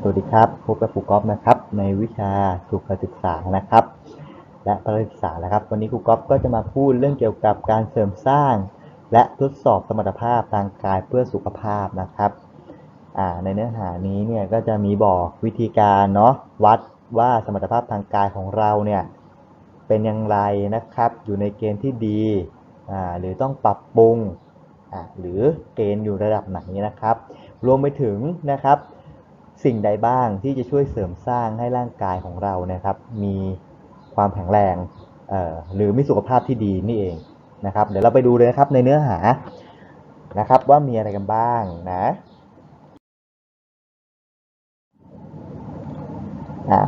สวัสดีครับพบกับครูก๊อฟนะครับ ในวิชาสุขศึกษานะครับ และประศึกษานะครับ วันนี้ครูก๊อฟก็จะมาพูดเรื่องเกี่ยวกับการเสริมสร้าง และทดสอบสมรรถภาพทางกายเพื่อสุขภาพนะครับในเนื้อหานี้เนี่ยก็จะมีบอกวิธีการเนาะวัดว่าสมรรถภาพทางกายของเราเนี่ยเป็นอย่างไรนะครับ อยู่ในเกณฑ์ที่ดีอ่าหรือต้องปรับปรุงอ่าหรือเกณฑ์อยู่ระดับไหนนะครับ รวมไปถึงนะครับ สิ่งใดบ้างที่จะช่วยเสริมสร้างให้ร่างกายของเรานะครับ มีความแข็งแรงหรือมีสุขภาพที่ดีนี่เองนะครับ เดี๋ยวเราไปดูเลยนะครับในเนื้อหานะครับ ว่ามีอะไรกันบ้างนะอ่า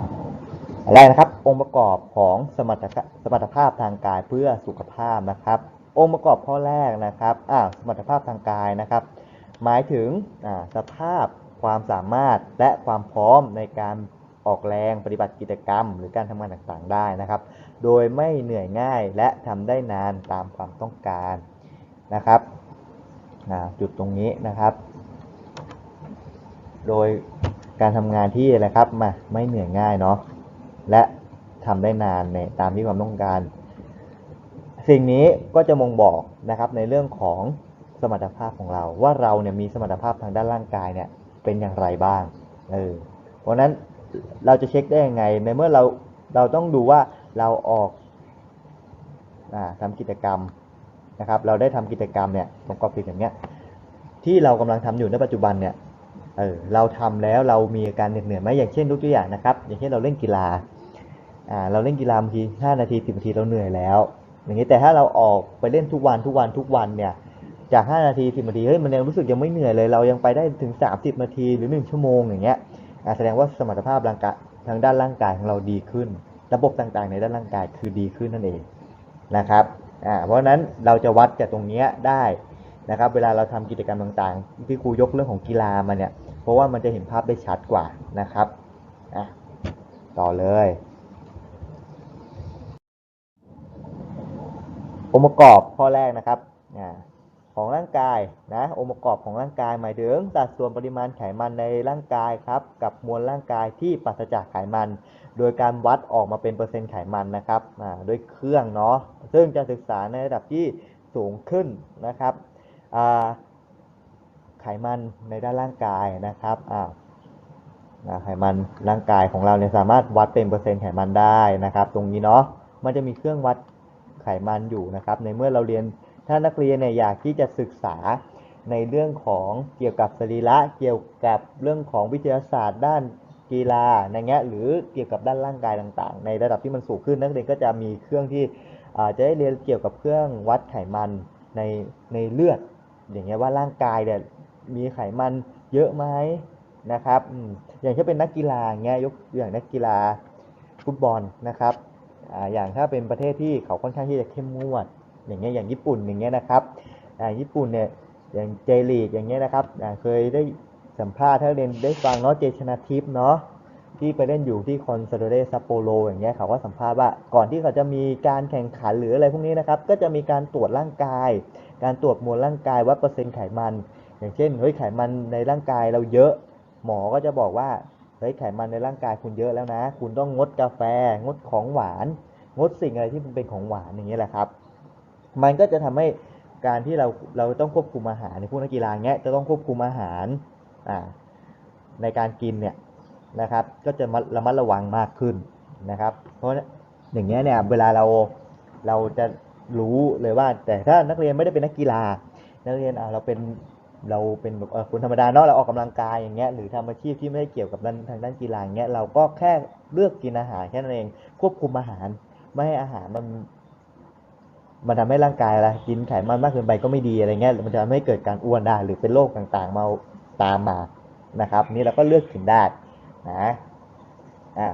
อันแรกนะครับ องค์ประกอบของสมรรถสมรรถภาพทางกายเพื่อสุขภาพนะครับ องค์ประกอบข้อแรกนะครับอ่าสมรรถภาพทางกายนะครับ หมายถึงสภาพ ความสามารถและความพร้อมในการออกแรงปฏิบัติกิจกรรม หรือการทำงานต่างๆได้นะครับ โดยไม่เหนื่อยง่ายและทำได้นานตามความต้องการนะครับจุดตรงนี้นะครับ โดยการทำงานที่อะไรครับมาไม่เหนื่อยง่ายเนาะและทำได้นานในตามที่ความต้องการ สิ่งนี้ก็จะมงบอกนะครับในเรื่องของสมรรถภาพของเรา ว่าเราเนี่ยมีสมรรถภาพทางด้านร่างกายเนี่ย เป็นอย่างไรบ้างเออเพราะนั้นเราจะเช็คได้ยังไงในเมื่อเราเราต้องดูว่าเราออกอาทำกิจกรรมนะครับ เราได้ทำกิจกรรมเนี่ยตรงกราฟิกอย่างเงี้ยที่เรากำลังทำอยู่ในปัจจุบันเนี่ยเออเราทำแล้วเรามีอาการเหนื่อยไหมอย่างเช่นยกตัวอย่างนะครับ อย่างเช่นเราเล่นกีฬาอ่าเราเล่นกีฬาบางที5นาที10นาทีเราเหนื่อยแล้ว อย่างนี้แต่ถ้าเราออกไปเล่นทุกวันทุกวันทุกวันเนี่ย จาก 5 นาที 10 นาที เฮ้ย มันยังรู้สึกยังไม่เหนื่อยเลย เรายังไปได้ถึง 30 นาทีหรือ 1 ชั่วโมงอย่างเงี้ยแสดงว่าสมรรถภาพร่างกายทางด้านร่างกายของเราดีขึ้น ระบบต่างๆ ในด้านร่างกายคือดีขึ้นนั่นเองนะครับเพราะฉะนั้นเราจะวัดจากตรงเนี้ยได้นะครับ เวลาเราทำกิจกรรมต่างๆ ที่ครูยกเรื่องของกีฬามาเนี่ย เพราะว่ามันจะเห็นภาพได้ชัดกว่านะครับต่อเลยองค์ประกอบข้อแรกนะครับ ของร่างกายนะองค์ประกอบของร่างกายหมายถึงสัดส่วนปริมาณไขมันในร่างกายครับกับมวลร่างกายที่ปราศจากไขมัน โดยการวัดออกมาเป็นเปอร์เซ็นต์ไขมันนะครับอ่าด้วยเครื่องเนาะซึ่งจะศึกษาในระดับที่สูงขึ้นนะครับอ่าไขมันในด้านร่างกายนะครับอ่าไขมันร่างกายของเราเนี่ยสามารถวัดเป็นเปอร์เซ็นต์ไขมันได้นะครับ ตรงนี้เนาะมันจะมีเครื่องวัดไขมันอยู่นะครับ ในเมื่อเราเรียน ถ้านักเรียนเนี่ยอยากที่จะศึกษาในเรื่องของเกี่ยวกับสรีระ เกี่ยวกับเรื่องของวิทยาศาสตร์ ด้านกีฬาในเงี้ยหรือเกี่ยวกับด้านร่างกายต่างๆ ในระดับที่มันสูงขึ้นนักเรียนก็จะมีเครื่องที่จะได้เรียนเกี่ยวกับเครื่องวัดไขมันในในเลือด อย่างเงี้ยว่าร่างกายเนี่ยมีไขมันเยอะไหมนะครับ อย่างเช่นเป็นนักกีฬาเงี้ยยกอย่างนักกีฬาฟุตบอลนะครับ อย่างถ้าเป็นประเทศที่เขาค่อนข้างที่จะเข้มงวด อย่างเงี้ยอย่างญี่ปุ่นอย่างเงี้ยนะครับอ่าญี่ปุ่นเนี่ยอย่างเจลีกอย่างเงี้ยนะครับอ่าเคยได้สัมภาษณ์ถ้าเรียนได้ฟังเนาะเจชนาทิพย์เนาะที่ไปเล่นอยู่ที่คอนซาโดเรซัปโปโรอย่างเงี้ยเขาก็สัมภาษณ์ว่าก่อนที่เขาจะมีการแข่งขันหรืออะไรพวกนี้นะครับ ก็จะมีการตรวจร่างกาย การตรวจมวลร่างกายวัดเปอร์เซ็นต์ไขมัน อย่างเช่นเฮ้ยไขมันในร่างกายเราเยอะ หมอก็จะบอกว่าเฮ้ยไขมันในร่างกายคุณเยอะแล้วนะ คุณต้องงดกาแฟ งดของหวาน งดสิ่งอะไรที่มันเป็นของหวานอย่างเงี้ยแหละครับ มันก็จะทำให้การที่เราเราต้องควบคุมอาหารในพวกนักกีฬาเงี้ยจะต้องควบคุมอาหารอ่าในการกินเนี่ยนะครับ ก็จะมาระมัดระวังมากขึ้นนะครับ เพราะอย่างเงี้ยเนี่ยเวลาเราเราจะรู้เลยว่า แต่ถ้านักเรียนไม่ได้เป็นนักกีฬา นักเรียนอ่าเราเป็นเราเป็นแบบคนธรรมดาเนาะเราออกกำลังกายอย่างเงี้ยหรือทำอาชีพที่ไม่ได้เกี่ยวกับด้านทางด้านกีฬาอย่างเงี้ยเราก็แค่เลือกกินอาหารแค่นั้นเองควบคุมอาหาร ไม่ให้อาหารมัน มันทำให้ร่างกายอะไรกินไขมันมากเกินไปก็ไม่ดีอะไรเงี้ยมันจะทำให้เกิดการอ้วนได้หรือเป็นโรคต่างๆมาตามมานะครับ นี่เราก็เลือกกินได้นะอ่า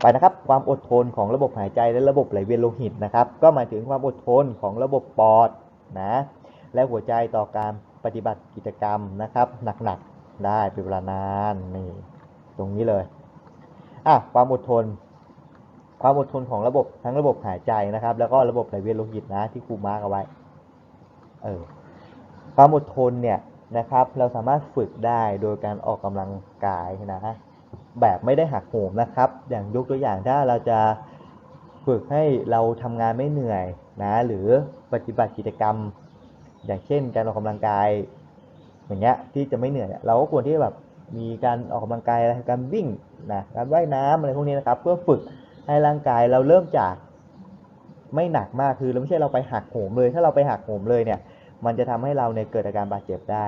ไปนะครับความอดทนของระบบหายใจและระบบไหลเวียนโลหิตนะครับ ก็หมายถึงความอดทนของระบบปอดนะและหัวใจต่อการปฏิบัติกิจกรรมนะครับหนักๆได้เป็นเวลานานนี่ตรงนี้เลยอะความอดทน ความอดทนของระบบทั้งระบบหายใจนะครับ แล้วก็ระบบไหลเวียนโลหิตนะที่ครูมาร์กเอาไว้เออความอดทนเนี่ยนะครับ เราสามารถฝึกได้โดยการออกกำลังกายนะแบบไม่ได้หักโหมนะครับ อย่างยกตัวอย่างถ้าเราจะฝึกให้เราทำงานไม่เหนื่อยนะหรือปฏิบัติกิจกรรม อย่างเช่น การออกกำลังกายอย่างเงี้ยที่จะไม่เหนื่อยเนี่ยเราก็ควรที่แบบมีการออกกำลังกายอะไรการวิ่งนะการว่ายน้ำอะไรพวกนี้นะครับ เพื่อฝึก ให้ร่างกายเราเริ่มจากไม่หนักมากคือเราไม่ใช่เราไปหักโหมเลย ถ้าเราไปหักโหมเลยเนี่ย มันจะทำให้เราเนี่ยเกิดอาการบาดเจ็บได้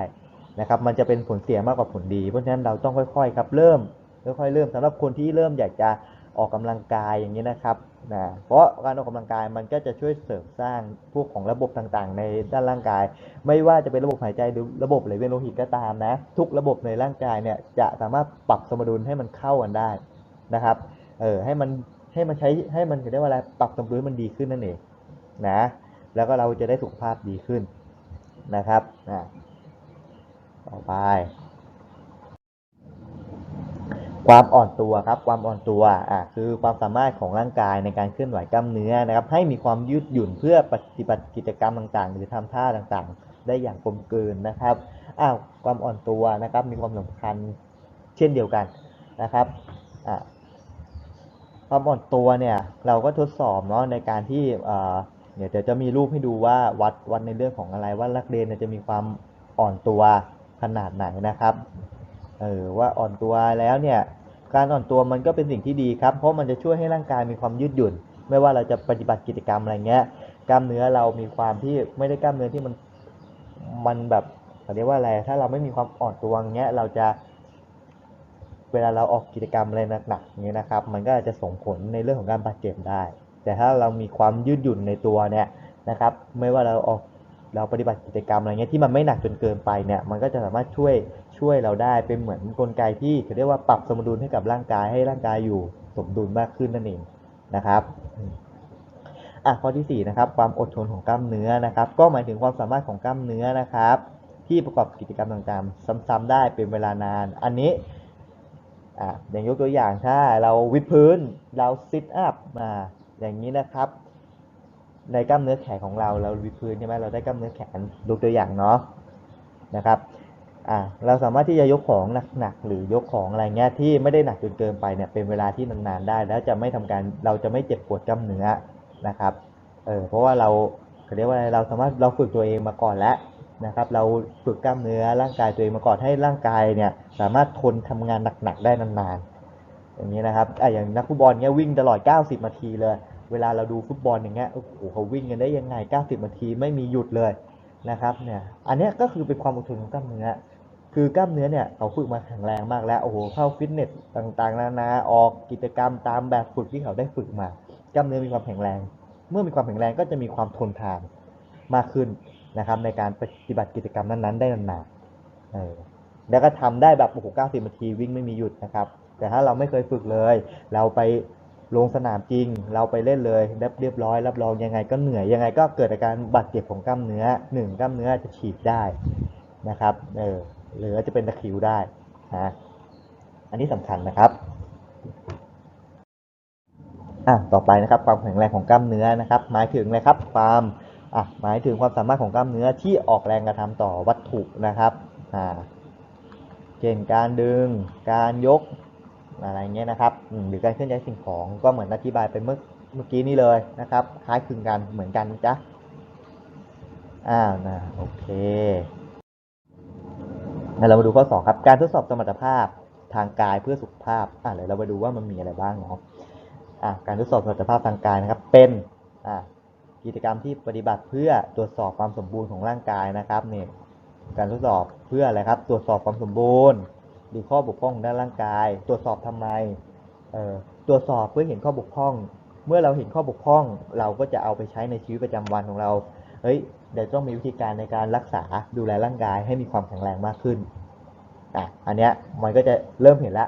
นะครับ มันจะเป็นผลเสียมากกว่าผลดี เพราะฉะนั้นเราต้องค่อยๆครับเริ่มค่อยๆเริ่มสำหรับคนที่เริ่มอยากจะออกกำลังกายอย่างนี้นะครับนะเพราะการออกกำลังกายมันก็จะช่วยเสริมสร้างพวกของระบบต่างๆ ในด้านร่างกาย ไม่ว่าจะเป็นระบบหายใจหรือระบบไหลเวียนโลหิตก็ตามนะ ทุกระบบในร่างกายเนี่ยจะสามารถปรับสมดุลให้มันเข้ากันได้นะครับเออให้มัน ให้มันใช้ให้มันเรียกว่าอะไรปรับสมดุลมันดีขึ้นนั่นเองนะแล้วก็เราจะได้สุขภาพดีขึ้นนะครับอะต่อไป ความอ่อนตัวครับความอ่อนตัวอะคือความสามารถของร่างกายในการเคลื่อนไหวกล้ามเนื้อนะครับ ให้มีความยืดหยุ่นเพื่อปฏิบัติกิจกรรมต่างๆ หรือทำท่าต่างๆ ได้อย่างกลมกลืนนะครับอ้าวความอ่อนตัวนะครับมีความสำคัญเช่นเดียวกันนะครับอะ ความอ่อนตัวเนี่ยเราก็ทดสอบเนาะในการที่เอ่อเดี๋ยวจะมีรูปให้ดูว่าวัดวัดในเรื่องของอะไรว่านักเรียนจะมีความอ่อนตัวขนาดไหนนะครับเออว่าอ่อนตัวแล้วเนี่ยการอ่อนตัวมันก็เป็นสิ่งที่ดีครับ เพราะมันจะช่วยให้ร่างกายมีความยืดหยุ่น ไม่ว่าเราจะปฏิบัติกิจกรรมอะไรเงี้ยกล้ามเนื้อเรามีความที่ไม่ได้กล้ามเนื้อที่มันมันแบบเขาเรียกว่าอะไรถ้าเราไม่มีความอ่อนตัวเงี้ยเราจะ เวลาเราออกกิจกรรมอะไรหนักๆอย่างเงี้ยนะครับ มันก็อาจจะส่งผลในเรื่องของการบาดเจ็บได้ แต่ถ้าเรามีความยืดหยุ่นในตัวเนี่ยนะครับ ไม่ว่าเราออกเราปฏิบัติกิจกรรมอะไรเงี้ยที่มันไม่หนักจนเกินไปเนี่ย มันก็จะสามารถช่วยช่วยเราได้เป็นเหมือนกลไกที่เขาเรียกว่าปรับสมดุลให้กับร่างกายให้ร่างกายอยู่สมดุลมากขึ้นนั่นเองนะครับอะข้อที่สี่นะครับความอดทนของกล้ามเนื้อนะครับ ก็หมายถึงความสามารถของกล้ามเนื้อนะครับ ที่ประกอบกิจกรรมต่างๆ ซ้ำๆได้เป็นเวลานาน อันนี้ อะอย่างยกตัวอย่างถ้าเราวิดพื้นเราซิทอัพมาอย่างนี้นะครับ ในกล้ามเนื้อแขนของเราเราวิดพื้นใช่ไหมเราได้กล้ามเนื้อแขนยกตัวอย่างเนาะนะครับอะเราสามารถที่จะยกของหนักๆหรือยกของอะไรเงี้ยที่ไม่ได้หนักจนเกินไปเนี่ยเป็นเวลาที่นานๆได้ แล้วจะไม่ทำการเราจะไม่เจ็บปวดกล้ามเนื้อนะครับเออเพราะว่าเราเขาเรียกว่าเราสามารถเราฝึกตัวเองมาก่อนแล้ว นะครับ เราฝึกกล้ามเนื้อร่างกายตัวเองมาก่อนให้ร่างกายเนี่ยสามารถทนทำงานหนักๆได้นานๆอย่างนี้นะครับอะอย่างนักฟุตบอลเงี้ยวิ่งตลอด 90 นาทีเลย เวลาเราดูฟุตบอลอย่างเงี้ยโอ้โหเขาวิ่งกันได้ยังไง 90 นาทีไม่มีหยุดเลยนะครับเนี่ยอันนี้ก็คือเป็นความอดทนของกล้ามเนื้อคือกล้ามเนื้อเนี่ยเขาฝึกมาแข็งแรงมากแล้วโอ้โหเข้าฟิตเนสต่างๆนานาออกกิจกรรมตามแบบฝึกที่เขาได้ฝึกมากล้ามเนื้อมีความแข็งแรง เมื่อมีความแข็งแรงก็จะมีความทนทานมากขึ้น นะครับในการปฏิบัติกิจกรรมนั้นๆ ได้นานๆเออแล้วก็ทำได้แบบโอ้โห90นาทีวิ่งไม่มีหยุดนะครับ แต่ถ้าเราไม่เคยฝึกเลย เราไปลงสนามจริง เราไปเล่นเลยเรียบร้อย รับรองยังไงก็เหนื่อยยังไงก็เกิดอาการบาดเจ็บของกล้ามเนื้อหนึ่งกล้ามเนื้อจะฉีกได้นะครับเออหรือจะเป็นตะคริวได้นะอันนี้สำคัญนะครับอะต่อไปนะครับความแข็งแรงของกล้ามเนื้อนะครับ หมายถึงอะไรครับความ อะหมายถึงความสามารถของกล้ามเนื้อที่ออกแรงกระทำต่อวัตถุนะครับอ่าเช่นการดึงการยกอะไรเงี้ยนะครับหรือการเคลื่อนย้ายสิ่งของก็เหมือนอธิบายไปเมื่อเมื่อกี้นี้เลยนะครับ คล้ายคลึงกันเหมือนกันจ๊ะอ่าวนะโอเคเรามาดูข้อสองครับการทดสอบสมรรถภาพทางกายเพื่อสุขภาพอะเดี๋ยวเรามาดูว่ามันมีอะไรบ้างเนาะอะการทดสอบสมรรถภาพทางกายนะครับ เป็นอะ กิจกรรมที่ปฏิบัติเพื่อตรวจสอบความสมบูรณ์ของร่างกายนะครับเนี่ยการทดสอบเพื่ออะไรครับตรวจสอบความสมบูรณ์หรือข้อบกพร่องด้านร่างกาย ตรวจสอบทำไมเอ่อตรวจสอบเพื่อเห็นข้อบกพร่อง เมื่อเราเห็นข้อบกพร่อง เราก็จะเอาไปใช้ในชีวิตประจำวันของเราเฮ้ยเดี๋ยวต้องมีวิธีการในการรักษาดูแลร่างกายให้มีความแข็งแรงมากขึ้นอะอันเนี้ยมันก็จะเริ่มเห็นละ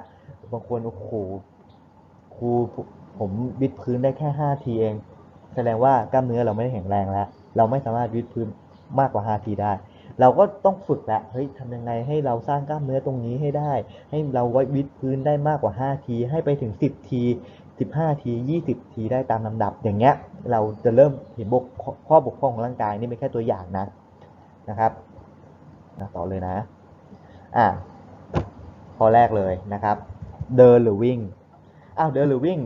บางคนโอ้โหครูผมผมวิดพื้นได้แค่ห้าทีเอง แสดงว่ากล้ามเนื้อเราไม่ได้แข็งแรงแล้ว เราไม่สามารถวิดพื้นมากกว่าห้าทีได้ เราก็ต้องฝึกแล้วเฮ้ยทำยังไงให้เราสร้างกล้ามเนื้อตรงนี้ให้ได้ ให้เราไว้วิดพื้นได้มากกว่าห้าทีให้ไปถึงสิบทีสิบห้าทียี่สิบทีได้ตามลำดับ อย่างเงี้ย เราจะเริ่มเห็นบกข้อบกพร่องของร่างกายนี่เป็นแค่ตัวอย่างนะนะครับต่อเลยนะอะข้อแรกเลยนะครับ เดินหรือวิ่งอ้าวเดินหรือวิ่ง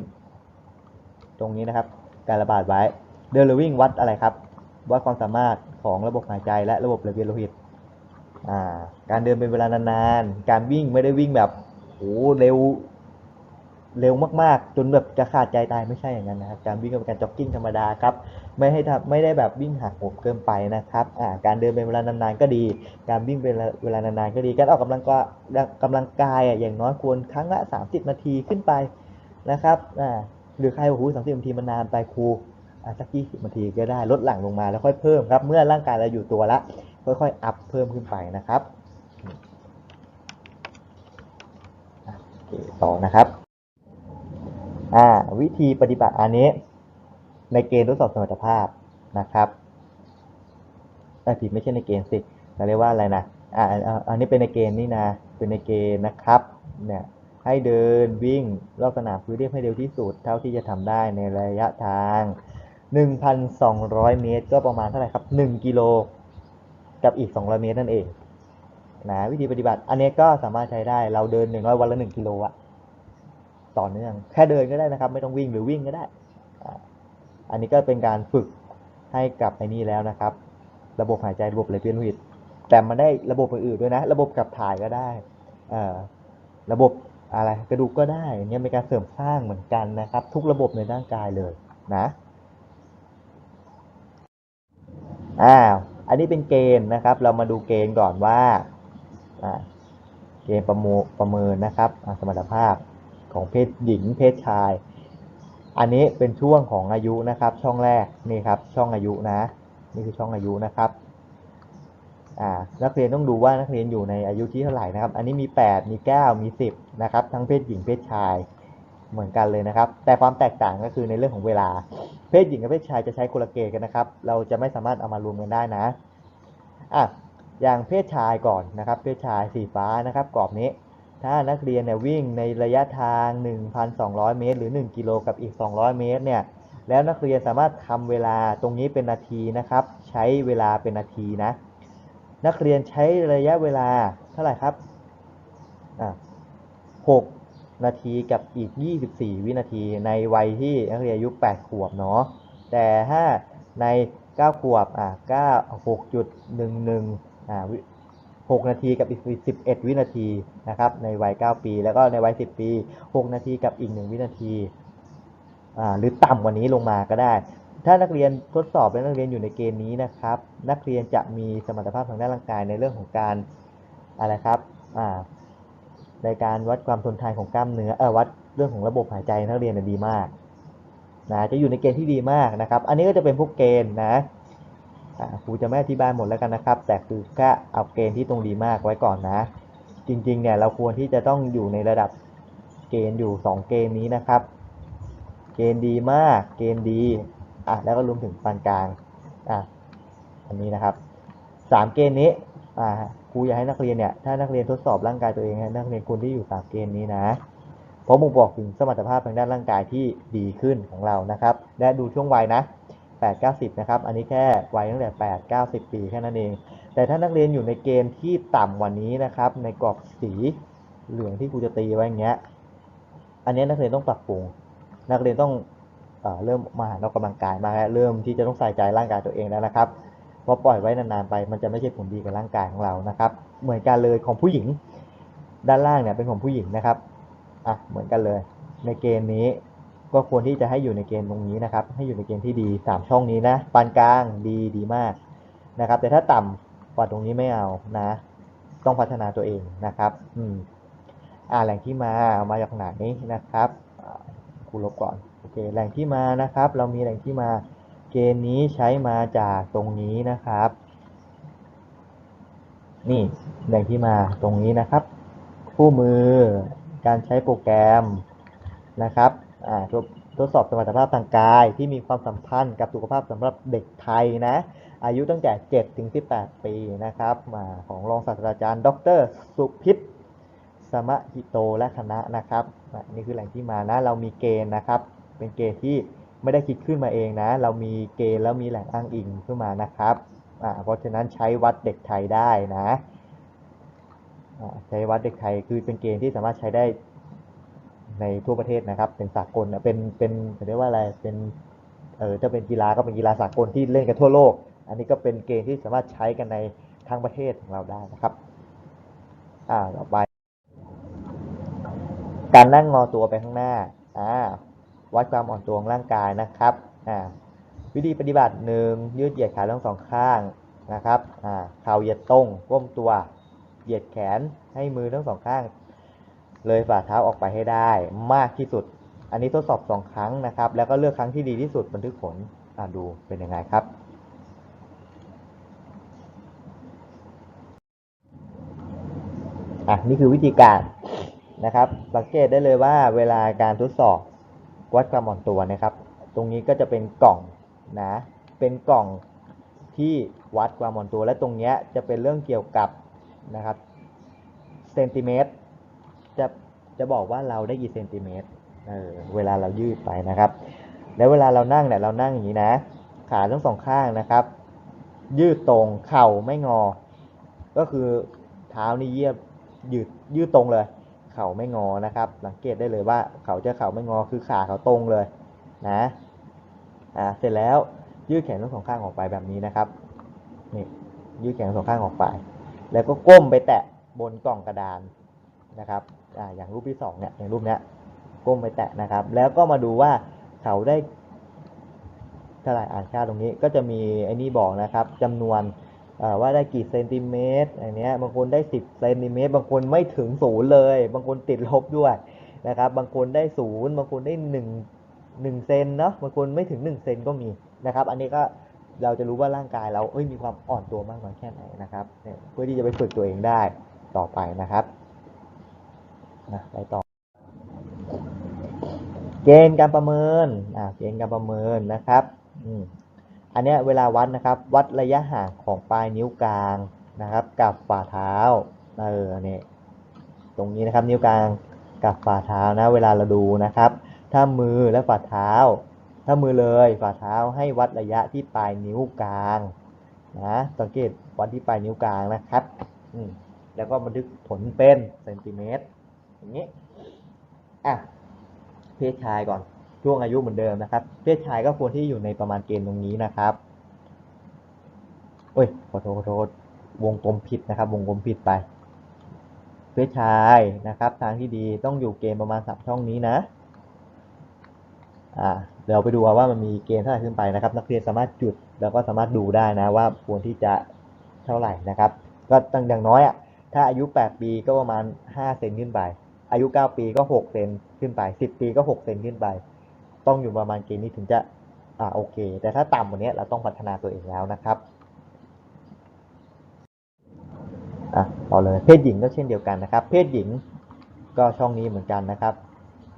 ตรงนี้นะครับ การระบาดไว้ เดินหรือวิ่งวัดอะไรครับ วัดความสามารถของระบบหายใจและระบบไหลเวียนโลหิตอ่าการเดินเป็นเวลานานๆ การวิ่งไม่ได้วิ่งแบบโอ้เร็วเร็วมากๆ จนแบบจะขาดใจตายไม่ใช่อย่างนั้นนะครับ การวิ่งก็เป็นการจ็อกกิ้งธรรมดาครับ ไม่ให้ไม่ได้แบบวิ่งหักโหมเกินไปนะครับอ่าการเดินเป็นเวลานานๆก็ดี การวิ่งเป็นเวลานานๆก็ดี การออกกำลังกายกำลังกายอะอย่างน้อยควรครั้งละ 30 นาทีขึ้นไปนะครับอ่า หรือใครบอกโอ้โหสามสิบนาทีมันนานไปครูสักยี่สิบนาทีก็ได้ลดหลั่งลงมาแล้วค่อยเพิ่มครับ เมื่อร่างกายเราอยู่ตัวละค่อยๆอัพเพิ่มขึ้นไปนะครับโอเคต่อนะครับวิธีปฏิบัติอันนี้ ในเกณฑ์ทดสอบสมรรถภาพนะครับแต่ผิดไม่ใช่ในเกณฑ์สิเราเรียกว่าอะไรนะอ่าอันนี้เป็นในเกณฑ์นี่นะเป็นในเกณฑ์นะครับเนี่ย ให้เดินวิ่งรอบสนามพื้นเรียบให้เร็วที่สุด เท่าที่จะทำได้ในระยะทาง 1,200 เมตร ก็ประมาณเท่าไหร่ครับ 1 กิโล กับอีก 200 เมตรนั่นเองนะวิธีปฏิบัติ อันนี้ก็สามารถใช้ได้เราเดิน 100 วันละ 1 กิโลอะต่อเนื่อง แค่เดินก็ได้นะครับ ไม่ต้องวิ่งหรือวิ่งก็ได้ อันนี้ก็เป็นการฝึกให้กับไอ้นี่แล้วนะครับ ระบบหายใจระบบไหลเวียนโลหิตแต่มันได้ระบบอื่นๆด้วยนะ ระบบขับถ่ายก็ได้ระบบ อะไรกระดูกก็ได้เนี่ยเป็นการเสริมสร้างเหมือนกันนะครับ ทุกระบบในร่างกายเลยนะอ้าวอันนี้เป็นเกณฑ์นะครับ เรามาดูเกณฑ์ก่อนว่าเกณฑ์ประมูประเมินนะครับสมรรถภาพของเพศหญิงเพศชาย อันนี้เป็นช่วงของอายุนะครับ ช่องแรกนี่ครับช่องอายุนะ นี่คือช่องอายุนะครับ นักเรียนต้องดูว่านักเรียนอยู่ในอายุที่เท่าไหร่นะครับ อันนี้มี 8 มี 9 มี 10 นะครับ ทั้งเพศหญิงเพศชายเหมือนกันเลยนะครับ แต่ความแตกต่างก็คือในเรื่องของเวลา เพศหญิงกับเพศชายจะใช้คนละเกณฑ์กันนะครับ เราจะไม่สามารถเอามารวมกันได้นะอะอย่างเพศชายก่อนนะครับ เพศชายสีฟ้านะครับกรอบนี้ ถ้านักเรียนเนี่ยวิ่งในระยะทาง 1,200 เมตร หรือ 1 กิโลกับอีก 200 เมตรเนี่ย แล้วนักเรียนสามารถทำเวลาตรงนี้เป็นนาทีนะครับ ใช้เวลาเป็นนาทีนะ นักเรียนใช้ระยะเวลาเท่าไหร่ครับอะ6นาทีกับอีก 24 วินาทีในวัยที่นักเรียนอายุ 8 ขวบเนาะ แต่ถ้าใน 9 ขวบ อะ9 6.11 อ่าวิ6นาทีกับอีก 11 วินาทีนะครับ ในวัย 9 ปี แล้วก็ในวัย 10 ปี 6 นาทีกับอีก 1 วินาที อ่า หรือต่ำกว่านี้ลงมาก็ได้ ถ้านักเรียนทดสอบและนักเรียนอยู่ในเกณฑ์นี้นะครับ นักเรียนจะมีสมรรถภาพทางด้านร่างกายในเรื่องของการอะไรครับอ่าในการวัดความทนทานของกล้ามเนื้อเออวัดเรื่องของระบบหายใจนักเรียนนะดีมากนะจะอยู่ในเกณฑ์ที่ดีมากนะครับ อันนี้ก็จะเป็นพวกเกณฑ์นะครูจะไม่อธิบายหมดแล้วกันนะครับ แต่คือแค่เอาเกณฑ์ที่ตรงดีมากไว้ก่อนนะ จริงๆเนี่ยเราควรที่จะต้องอยู่ในระดับเกณฑ์อยู่ 2 เกณฑ์นี้นะครับ เกณฑ์ดีมาก เกณฑ์ดี อะแล้วก็รวมถึงปานกลางอะอันนี้นะครับสามเกณฑ์นี้อ่าครูอยากให้นักเรียนเนี่ยถ้านักเรียนทดสอบร่างกายตัวเองนักเรียนควรที่อยู่สามเกณฑ์นี้นะเพราะบ่งบอกถึงสมรรถภาพทางด้านร่างกายที่ดีขึ้นของเรานะครับ และดูช่วงวัยนะ8 90นะครับ อันนี้แค่วัยตั้งแต่ 8 90 ปีแค่นั้นเอง แต่ถ้านักเรียนอยู่ในเกณฑ์ที่ต่ำกว่านี้นะครับ ในกรอบสีเหลืองที่ครูจะตีไว้อย่างเงี้ย อันนี้นักเรียนต้องปรับปรุง นักเรียนต้อง เริ่มมาหาออกกำลังกายมาแล้วเริ่มที่จะต้องใส่ใจร่างกายตัวเองแล้วนะครับเพราะปล่อยไว้นานๆไป มันจะไม่ใช่ผลดีกับร่างกายของเรานะครับ เหมือนกันเลยของผู้หญิง ด้านล่างเนี่ยเป็นของผู้หญิงนะครับอะเหมือนกันเลย ในเกณฑ์นี้ก็ควรที่จะให้อยู่ในเกณฑ์ตรงนี้นะครับ ให้อยู่ในเกณฑ์ที่ดีสามช่องนี้นะปานกลางดีดีมากนะครับ แต่ถ้าต่ำกว่าตรงนี้ไม่เอานะ ต้องพัฒนาตัวเองนะครับ อืมอ่าแหล่งที่มามาจากไหนนะครับครูลบก่อน เคแหล่งที่มานะครับ เรามีแหล่งที่มาเกณฑ์นี้ใช้มาจากตรงนี้นะครับ นี่แหล่งที่มาตรงนี้นะครับ คู่มือการใช้โปรแกรมนะครับทดทดสอบสมรรถภาพทางกายที่มีความสัมพันธ์กับสุขภาพสำหรับเด็กไทยนะอายุตั้งแต่ 7 ถึง 18 ปีนะครับมาของรองศาสตราจารย์ ดร สุพิษสมหิโตและคณะนะครับ นี่คือแหล่งที่มานะ เรามีเกณฑ์นะครับ เป็นเกณฑ์ที่ไม่ได้คิดขึ้นมาเองนะ เรามีเกณฑ์แล้วมีแหล่งอ้างอิงขึ้นมานะครับอ่าเพราะฉะนั้นใช้วัดเด็กไทยได้นะอ่าใช้วัดเด็กไทยคือเป็นเกณฑ์ที่สามารถใช้ได้ในทั่วประเทศนะครับ เป็นสากลนะเป็นเป็นเรียกว่าอะไรเป็นเออจะเป็นกีฬาก็เป็นกีฬาสากลที่เล่นกันทั่วโลก อันนี้ก็เป็นเกณฑ์ที่สามารถใช้กันในทั้งประเทศของเราได้นะครับอ่าต่อไปการนั่งงอตัวไปข้างหน้าอ่า วัดความอ่อนตัวของร่างกายนะครับอ่าวิธีปฏิบัติหนึ่งยืดเหยียดขาทั้งสองข้างนะครับอ่าเข่าเหยียดตรงก้มตัวเหยียดแขนให้มือทั้งสองข้าง เลยฝ่าเท้าออกไปให้ได้มากที่สุด อันนี้ทดสอบสองครั้งนะครับ แล้วก็เลือกครั้งที่ดีที่สุดบันทึกผลอ่าดูเป็นยังไงครับอะนี่คือวิธีการนะครับ สังเกตได้เลยว่าเวลาการทดสอบ วัดความอ่อนตัวนะครับ ตรงนี้ก็จะเป็นกล่องนะเป็นกล่องที่วัดความอ่อนตัว และตรงนี้จะเป็นเรื่องเกี่ยวกับนะครับเซนติเมตรจะจะบอกว่าเราได้กี่เซนติเมตรเออเวลาเรายืดไปนะครับ แล้วเวลาเรานั่งเนี่ยเรานั่งอย่างนี้นะ ขาทั้งสองข้างนะครับ ยืดตรงเข่าไม่งอ ก็คือเท้านี่เยียบยืดยืดตรงเลย เข่าไม่งอนะครับ สังเกตได้เลยว่าเขาจะเข่าไม่งอคือขาเขาตรงเลยนะอ่าเสร็จแล้วยืดแขนทั้งสองข้างออกไปแบบนี้นะครับนี่ยืดแขนสองข้างออกไป แล้วก็ก้มไปแตะบนกล่องกระดานนะครับอ่าอย่างรูปที่สองเนี่ยอย่างรูปเนี้ยก้มไปแตะนะครับ แล้วก็มาดูว่าเขาได้เท่าไหร่อ่านค่าตรงนี้ก็จะมีไอ้นี่บอกนะครับจำนวน ว่าได้กี่เซนติเมตรอันเนี้ยบางคนได้ 10เซนติเมตรบางคนไม่ถึงศูนย์เลย บางคนติดลบด้วยนะครับ บางคนได้ศูนย์บางคนได้หนึ่งหนึ่งเซนเนาะบางคนไม่ถึงหนึ่งเซนก็มีนะครับ อันนี้ก็เราจะรู้ว่าร่างกายเราเอ้ยมีความอ่อนตัวมากน้อยแค่ไหนนะครับเนี่ยเพื่อที่จะไปฝึกตัวเองได้ต่อไปนะครับนะไปต่อ เกณฑ์การประเมินอ่าเกณฑ์การประเมินนะครับอืม อันเนี้ยเวลาวัดนะครับ วัดระยะห่างของปลายนิ้วกลางนะครับ กับฝ่าเท้าเออเนี่ยตรงนี้นะครับนิ้วกลางกับฝ่าเท้านะเวลาเราดูนะครับ ถ้ามือและฝ่าเท้า ถ้ามือเลยฝ่าเท้าให้วัดระยะที่ปลายนิ้วกลางนะสังเกตวัดที่ปลายนิ้วกลางนะครับอืมแล้วก็บันทึกผลเป็นเซนติเมตรอย่างนี้อะเพศชายก่อน ช่วงอายุเหมือนเดิมนะครับ เพศชายก็ควรที่อยู่ในประมาณเกณฑ์ตรงนี้นะครับโอ้ยขอโทษขอโทษวงกลมผิดนะครับ วงกลมผิดไป เพศชายนะครับ ทางที่ดีต้องอยู่เกณฑ์ประมาณสามช่องนี้นะอ่าเดี๋ยวไปดูว่ามันมีเกณฑ์เท่าไหร่ขึ้นไปนะครับ นักเรียนสามารถจุดแล้วก็สามารถดูได้นะว่าควรที่จะเท่าไหร่นะครับ ก็ตั้งอย่างน้อยอะถ้าอายุ 8 ปีก็ประมาณ 5 เซนขึ้นไป อายุ 9 ปีก็ 6 เซนขึ้นไป 10 ปีก็ 6 เซนขึ้นไป ต้องอยู่ประมาณเกณฑ์นี้ถึงจะอ่าโอเค แต่ถ้าต่ำกว่านี้เราต้องพัฒนาตัวเองแล้วนะครับอะต่อเลยเพศหญิงก็เช่นเดียวกันนะครับ เพศหญิงก็ช่องนี้เหมือนกันนะครับ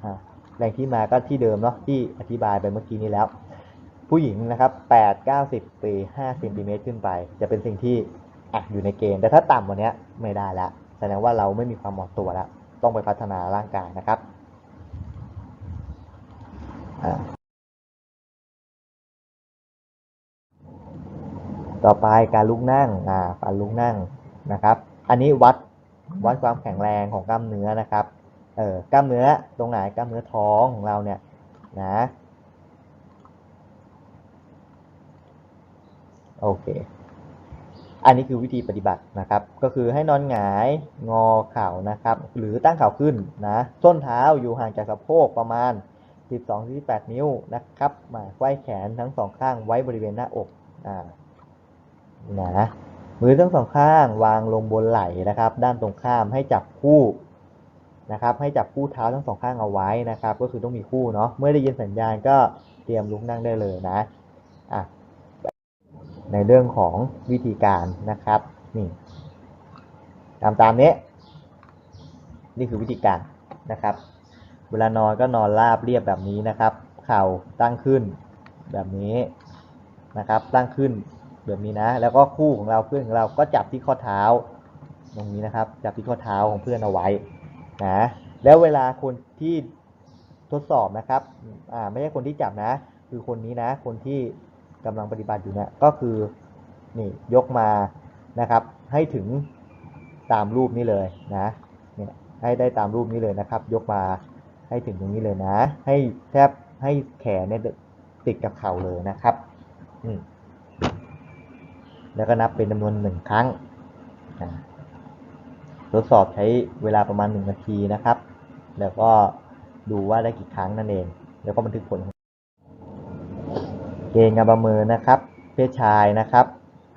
อ่าแหล่งที่มาก็ที่เดิมเนาะที่อธิบายไปเมื่อกี้นี้แล้ว ผู้หญิงนะครับ8 90ปี5เซนติเมตรขึ้นไป จะเป็นสิ่งที่อะอยู่ในเกณฑ์ แต่ถ้าต่ำกว่านี้ไม่ได้แล้วแสดงว่าเราไม่มีความเหมาะตัวแล้ว ต้องไปพัฒนาร่างกายนะครับ ต่อไปการลุกนั่งการลุกนั่งนะครับ อันนี้วัดวัดความแข็งแรงของกล้ามเนื้อนะครับ เออกล้ามเนื้อตรงไหนกล้ามเนื้อท้องของเราเนี่ยนะโอเค อันนี้คือวิธีปฏิบัตินะครับ ก็คือให้นอนหงายงอเข่านะครับ หรือตั้งเข่าขึ้นนะส้นเท้าอยู่ห่างจากสะโพกประมาณ 12-18 นิ้วนะครับมาไขว้แขนทั้งสองข้างไว้บริเวณหน้าอกอ่านะมือทั้งสองข้างวางลงบนไหล่นะครับ ด้านตรงข้ามให้จับคู่นะครับ ให้จับคู่เท้าทั้งสองข้างเอาไว้นะครับ ก็คือต้องมีคู่เนาะเมื่อได้ยินสัญญาณก็เตรียมลุกนั่งได้เลยนะอะในเรื่องของวิธีการนะครับนี่ตามตามนี้นี่คือวิธีการนะครับ เวลานอนก็นอนราบเรียบแบบนี้นะครับ เข่าตั้งขึ้นแบบนี้นะครับ ตั้งขึ้นแบบนี้นะ แล้วก็คู่ของเราเพื่อนของเราก็จับที่ข้อเท้า ตรงนี้นะครับ จับที่ข้อเท้าของเพื่อนเอาไว้นะ แล้วเวลาคนที่ทดสอบนะครับ อ่า ไม่ใช่คนที่จับนะ คือคนนี้นะ คนที่กำลังปฏิบัติอยู่เนี่ย ก็คือ นี่ยกมานะครับ ให้ถึงตามรูปนี้เลยนะ เนี่ย ให้ได้ตามรูปนี้เลยนะครับ ยกมา ให้ถึงตรงนี้เลยนะ ให้แทบให้แขนเนี่ยติดกับเข่าเลยนะครับแล้วก็นับเป็นจำนวนหนึ่งครั้งทดสอบใช้เวลาประมาณหนึ่งนาทีนะครับ แล้วก็ดูว่าได้กี่ครั้งนั่นเอง แล้วก็บันทึกผล เกณฑ์การประเมินนะครับ เพศชายนะครับ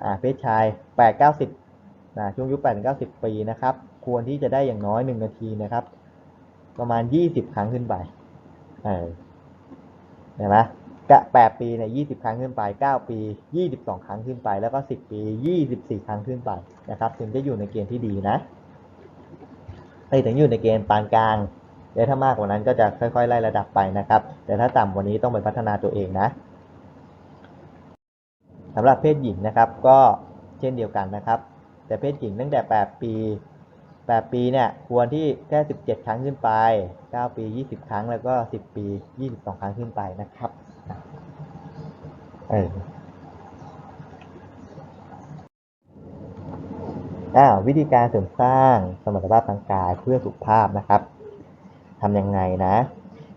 อ่าเพศชาย 8 90นะช่วงอายุ8 90 ปีนะครับ ควรที่จะได้อย่างน้อย 1 นาทีนะครับ ประมาณ20ครั้งขึ้นไป เออเห็นไหมกะ8ปีเนี่ย20ครั้งขึ้นไป9ปี22ครั้งขึ้นไป แล้วก็10ปี24ครั้งขึ้นไปนะครับ ถึงจะอยู่ในเกณฑ์ที่ดีนะเอ้ถึงอยู่ในเกณฑ์ปานกลางเดี๋ยวถ้ามากกว่านั้นก็จะค่อยๆไล่ระดับไปนะครับ แต่ถ้าต่ำกว่านี้ต้องไปพัฒนาตัวเองนะสำหรับเพศหญิงนะครับก็เช่นเดียวกันนะครับ แต่เพศหญิงตั้งแต่ 8 ปี 8 ปีเนี่ยควรที่แค่ 17 ครั้งขึ้นไป 9 ปี 20 ครั้งแล้วก็ 10 ปี 22 ครั้งขึ้นไปนะครับเอออ้าววิธีการเสริมสร้างสมรรถภาพทางกายเพื่อสุขภาพนะครับทำยังไงนะ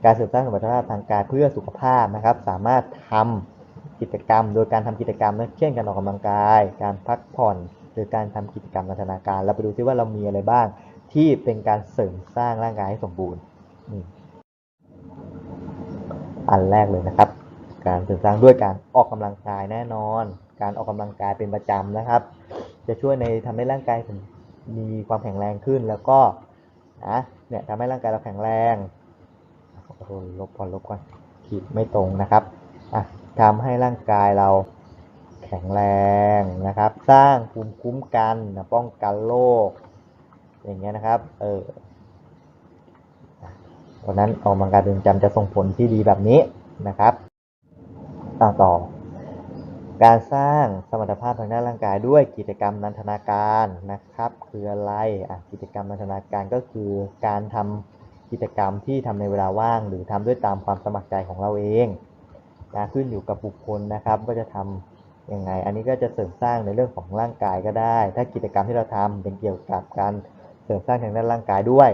การเสริมสร้างสมรรถภาพทางกายเพื่อสุขภาพนะครับ สามารถทำกิจกรรม โดยการทำกิจกรรมนะเช่นการออกกำลังกาย การพักผ่อน หรือการทำกิจกรรมนันทนาการ เราไปดูซิว่าเรามีอะไรบ้างที่เป็นการเสริมสร้างร่างกายให้สมบูรณ์อันแรกเลยนะครับ การเสริมสร้างด้วยการออกกำลังกายแน่นอน การออกกำลังกายเป็นประจำนะครับ จะช่วยในทำให้ร่างกายมีความแข็งแรงขึ้นแล้วก็นะเนี่ยทำให้ร่างกายเราแข็งแรงโอ้โหลบก่อนลบก่อนขีดไม่ตรงนะครับอะทำให้ร่างกายเรา ข็งแรงนะครับ สร้างภูมิคุ้มกันนะป้องกันโรคอย่างเงี้ยนะครับ เออเพราะนั้นออกกำลังกายเป็นประจำจะส่งผลที่ดีแบบนี้นะครับต่อต่อ การสร้างสมรรถภาพทางด้านร่างกายด้วยกิจกรรมนันทนาการนะครับ คืออะไรอะกิจกรรมนันทนาการก็คือการทำกิจกรรมที่ทำในเวลาว่าง หรือทำด้วยตามความสมัครใจของเราเองนะขึ้นอยู่กับบุคคลนะครับว่าจะทำ ยังไง อันนี้ก็จะเสริมสร้างในเรื่องของร่างกายก็ได้ ถ้ากิจกรรมที่เราทำเป็นเกี่ยวกับการเสริมสร้างทางด้านร่างกายด้วย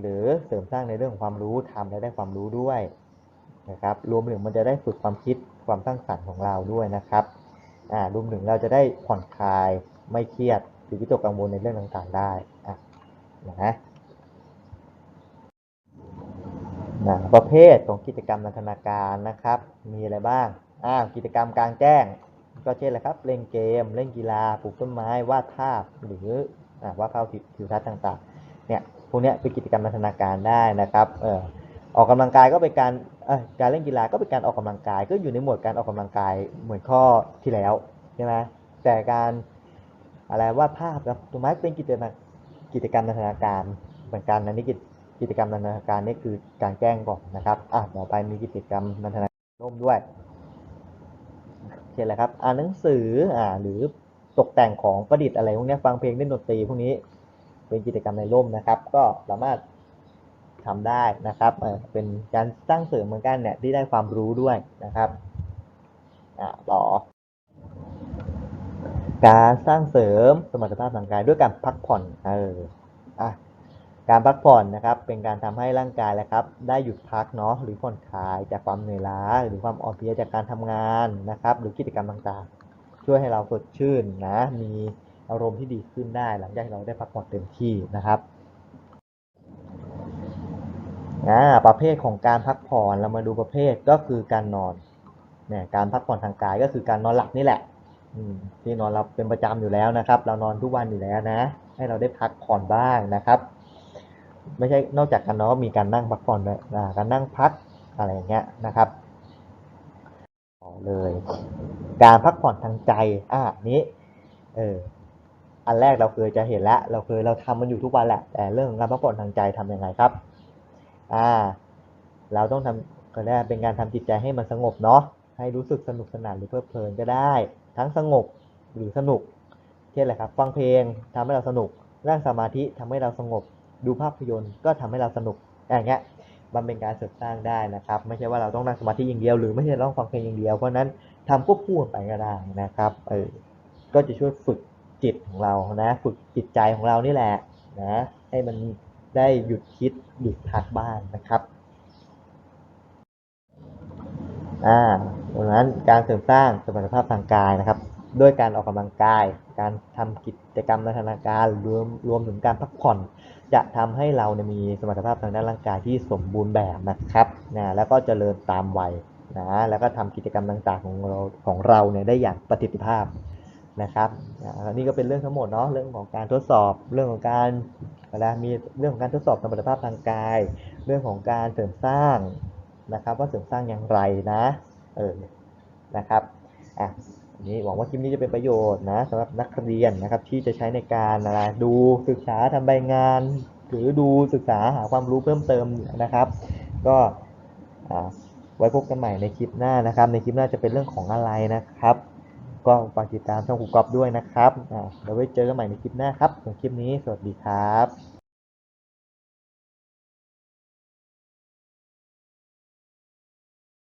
หรือเสริมสร้างในเรื่องความรู้ทำแล้วได้ความรู้ด้วยนะครับ รวมถึงมันจะได้ฝึกความคิดความสร้างสรรค์ของเราด้วยนะครับอ่ารวมถึงเราจะได้ผ่อนคลายไม่เครียดหรือวิตกกังวลในเรื่องต่างๆได้อะนะนะประเภทของกิจกรรมนันทนาการนะครับ มีอะไรบ้างอ้าวกิจกรรมกลางแจ้ง ก็เช่นอะไรครับ เล่นเกม เล่นกีฬา ปลูกต้นไม้ วาดภาพ หรืออวาดภาพทิวทัศน์ต่างๆ เนี่ย พวกนี้เป็นกิจกรรมนันทนาการได้นะครับเออออกกำลังกายก็เป็นการการเล่นกีฬาก็เป็นการออกกำลังกาย ก็อยู่ในหมวดการออกกำลังกายเหมือนข้อที่แล้วใช่ไหมแต่การอะไรวาดภาพกับต้นไม้เป็นกิจกรรมกิจกรรมนันทนาการเหมือนกันอันนี้กิจกิจกรรมนันทนาการนี่คือการแจ้งก่อนนะครับอะต่อไปมีกิจกรรมนันทนาการร่วมด้วย ช่นอะไรครับอ่านหนังสืออ่าหรือตกแต่งของประดิษฐ์อะไรพวกนี้ฟังเพลงเล่นดนตรีพวกนี้เป็นกิจกรรมในร่มนะครับ ก็สามารถทำได้นะครับเออเป็นการสร้างเสริมเหมือนกันเนี่ยที่ได้ความรู้ด้วยนะครับอ่าต่อการสร้างเสริมสมรรถภาพทางกายด้วยการพักผ่อนเอออะ การพักผ่อนนะครับเป็นการทำให้ร่างกายนะครับได้หยุดพักเนาะหรือผ่อนคลายจากความเหนื่อยล้า หรือความอ่อนเพลียจากการทำงานนะครับ หรือกิจกรรมต่างๆ ช่วยให้เราสดชื่นนะมีอารมณ์ที่ดีขึ้นได้ หลังจากที่เราได้พักผ่อนเต็มที่นะครับอ่าประเภทของการพักผ่อนเรามาดูประเภทก็คือการนอนเนี่ยการพักผ่อนทางกายก็คือการนอนหลับนี่แหละที่นอนเราเป็นประจำอยู่แล้วนะครับ เรานอนทุกวันอยู่แล้วนะ ให้เราได้พักผ่อนบ้างนะครับ ไม่ใช่นอกจากการนอนก็มีการนั่งพักผ่อนด้วยการนั่งพักอะไรอย่างเงี้ยนะครับเลย การพักผ่อนทางใจ อ่านี้เอออันแรกเราเคยจะเห็นแล้วเราเคยเราทำมันอยู่ทุกวันแหละแต่เรื่องการพักผ่อนทางใจทำยังไงครับ อ่า เราต้องทำก็ได้เป็นการทำจิตใจให้มันสงบเนาะให้รู้สึกสนุกสนานหรือเพลิดเพลินก็ได้ ทั้งสงบหรือสนุกเช่นอะไรครับ ฟังเพลงทำให้เราสนุกนั่งสมาธิทำให้เราสงบ ดูภาพยนตร์ก็ทำให้เราสนุกอย่างเงี้ยมันเป็นการเสริมสร้างได้นะครับ ไม่ใช่ว่าเราต้องนั่งสมาธิอย่างเดียว หรือไม่ใช่ต้องฟังเพลงอย่างเดียว เพราะนั้นทำควบคู่กันไปก็ได้นะครับเออก็จะช่วยฝึกจิตของเรานะฝึกจิตใจของเรานี่แหละนะให้มันได้หยุดคิดหยุดพักบ้างนะครับอ่าดังนั้นการเสริมสร้างสมรรถภาพทางกายนะครับ ด้วยการออกกำลังกาย การทำกิจกรรมทางร่างกายรวมรวมถึงการพักผ่อน จะทำให้เราเนี่ยมีสมรรถภาพทางด้านร่างกายที่สมบูรณ์แบบนะครับนะแล้วก็เจริญตามวัยนะแล้วก็ทำกิจกรรมต่างๆของเราของเราเนี่ยได้อย่างประสิทธิภาพนะครับนะนี่ก็เป็นเรื่องทั้งหมดเนาะเรื่องของการทดสอบเรื่องของการอะไรมีเรื่องของการทดสอบสมรรถภาพทางกาย เรื่องของการเสริมสร้างนะครับ ว่าเสริมสร้างอย่างไรนะเออนะครับอะ นี้หวังว่าคลิปนี้จะเป็นประโยชน์นะสำหรับนักเรียนนะครับที่จะใช้ในการอะไรดูศึกษาทำใบงาน หรือดูศึกษาหาความรู้เพิ่มเติมนะครับ ก็ไว้พบกันใหม่ในคลิปหน้านะครับ ในคลิปหน้าจะเป็นเรื่องของอะไรนะครับ ก็ฝากติดตามช่องครูกอฟด้วยนะครับอ่าเดี๋ยวไว้เจอกันใหม่ในคลิปหน้าครับสำหรับคลิปนี้สวัสดีครับ